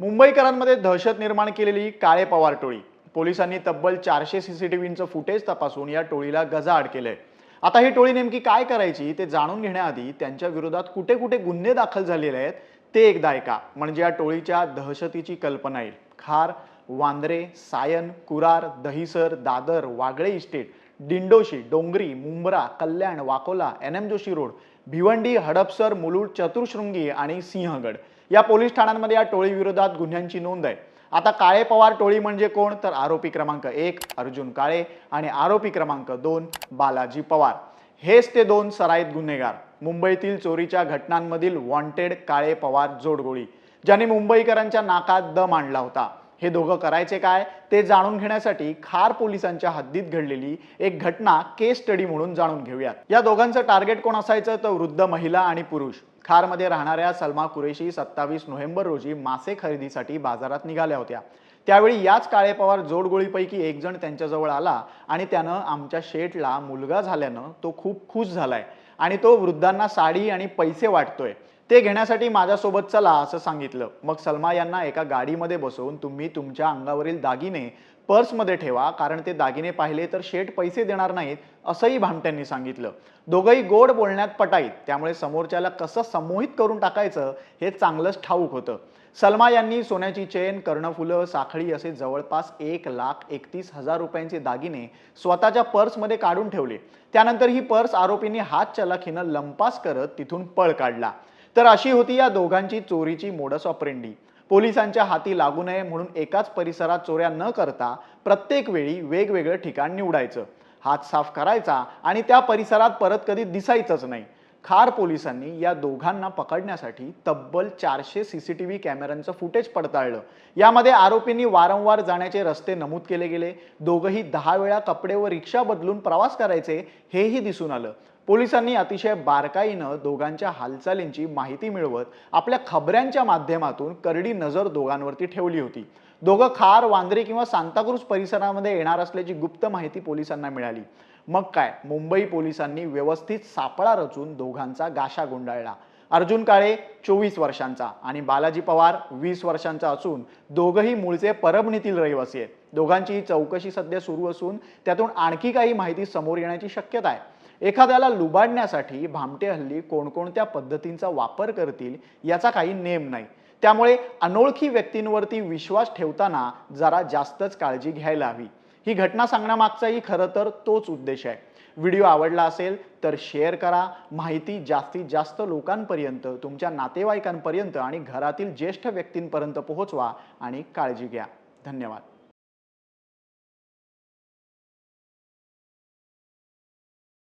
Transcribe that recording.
मुंबईकरांमध्ये दहशत निर्माण केलेली काळे पवार टोळी. पोलिसांनी तब्बल चारशे सीसीटीव्हीचं फुटेज तपासून या टोळीला गजाआड केलंय. आता ही टोळी नेमकी काय करायची ते जाणून घेण्याआधी त्यांच्या विरोधात कुठे कुठे गुन्हे दाखल झालेले आहेत ते एकदा ऐका. म्हणजे या टोळीच्या दहशतीची कल्पना येईल. Khar Vandre Sion Kurar Dahisar Dadar Wagle estate Dindoshi Dongri Mumbra Kalyan Vakola N M Joshi road Bhiwandi Hadapsar Mulund Chaturshringi आणि सिंहगड. या पोलीस ठाण्यांमध्ये या टोळी विरोधात गुन्ह्यांची नोंद आहे. आता काळे पवार टोळी म्हणजे कोण? तर आरोपी क्रमांक एक अर्जुन काळे आणि आरोपी क्रमांक दोन बालाजी पवार. हेच ते दोन सराईत गुन्हेगार. मुंबईतील चोरीच्या घटनांमधील वॉन्टेड काळे पवार जोडगोळी ज्यांनी मुंबईकरांच्या नाकात दम आणला होता. हे दोघं करायचे काय? ते जाणून घेण्यासाठी खार पोलिसांच्या हद्दीत घडलेली एक घटना केस स्टडी म्हणून जाणून घेऊयात. या दोघांचं टार्गेट कोण असायचं? तर वृद्ध महिला आणि पुरुष. खारमध्ये राहणाऱ्या सलमा कुरेशी सत्तावीस नोव्हेंबर रोजी मासे खरेदीसाठी बाजारात निघाल्या होत्या. त्यावेळी याच काळे पवार जोडगोळीपैकी एक जण त्यांच्याजवळ आला आणि त्यानं आमच्या शेठला मुलगा झाल्यानं तो खूप खुश झालाय. आणि तो वृद्धांना साडी आणि पैसे वाटतोय. ते घेण्यासाठी माझ्यासोबत चला असं सांगितलं. मग सलमा यांना एका गाडीमध्ये बसवून तुम्ही तुमच्या अंगावरील दागिने पर्समध्ये ठेवा कारण ते दागिने पाहिले तर शेठ पैसे देणार नाहीत असंही भामट्यांनी सांगितलं. दोघंही गोड बोलण्यात पटाईत. त्यामुळे समोरच्याला कसं समोहित करून टाकायचं हे चांगलंच ठाऊक होतं. सलमा यांनी सोन्याची चेन कर्णफुलं साखळी असे जवळपास एक लाख एकतीस हजार रुपयांचे दागिने स्वतःच्या पर्समध्ये काढून ठेवले. त्यानंतर ही पर्स आरोपींनी हात चलाखीनं लंपास करत तिथून पळ काढला. तर अशी होती या दोघांची चोरीची मोडस ऑपरेंडी पोलिसांच्या हाती लागू नये म्हणून एकाच परिसरात चोऱ्या न करता प्रत्येक वेळी वेगवेगळं ठिकाण निवडायचं. हात साफ करायचा आणि त्या परिसरात परत कधी दिसायचंच नाही. खार पोलिसांनी या दोघांना पकडण्यासाठी तब्बल चारशे सीसीटीव्ही कॅमेऱ्यांचं फुटेज पडताळलं. यामध्ये आरोपींनी वारंवार जाण्याचे रस्ते नमूद केले गेले. दोघंही दहा वेळा कपडे व रिक्षा बदलून प्रवास करायचे हेही दिसून आलं. पोलिसांनी अतिशय बारकाईनं दोघांच्या हालचालींची माहिती मिळवत आपल्या खबऱ्यांच्या माध्यमातून करडी नजर दोघांवरती ठेवली होती. दोघं खार वांद्रे किंवा सांताक्रूज परिसरामध्ये येणार असल्याची गुप्त माहिती पोलिसांना मिळाली. मग काय? मुंबई पोलिसांनी व्यवस्थित सापळा रचून दोघांचा गाशा गुंडाळला अर्जुन काळे चोवीस वर्षांचा आणि बालाजी पवार वीस वर्षांचा असून दोघंही मूळचे परभणीतील रहिवासी आहेत. दोघांची चौकशी सध्या सुरू असून त्यातून आणखी काही माहिती समोर येण्याची शक्यता आहे. एखाद्याला लुबाडण्यासाठी भामटे हल्ली कोणकोणत्या पद्धतींचा वापर करतील याचा काही नेम नाही. त्यामुळे अनोळखी व्यक्तींवरती विश्वास ठेवताना जरा जास्तच काळजी घ्यायला हवी. ही घटना सांगण्यामागचाही खरं तर तोच उद्देश आहे. व्हिडिओ आवडला असेल तर शेअर करा. माहिती जास्तीत जास्त लोकांपर्यंत तुमच्या नातेवाईकांपर्यंत आणि घरातील ज्येष्ठ व्यक्तींपर्यंत पोहोचवा आणि काळजी घ्या. धन्यवाद.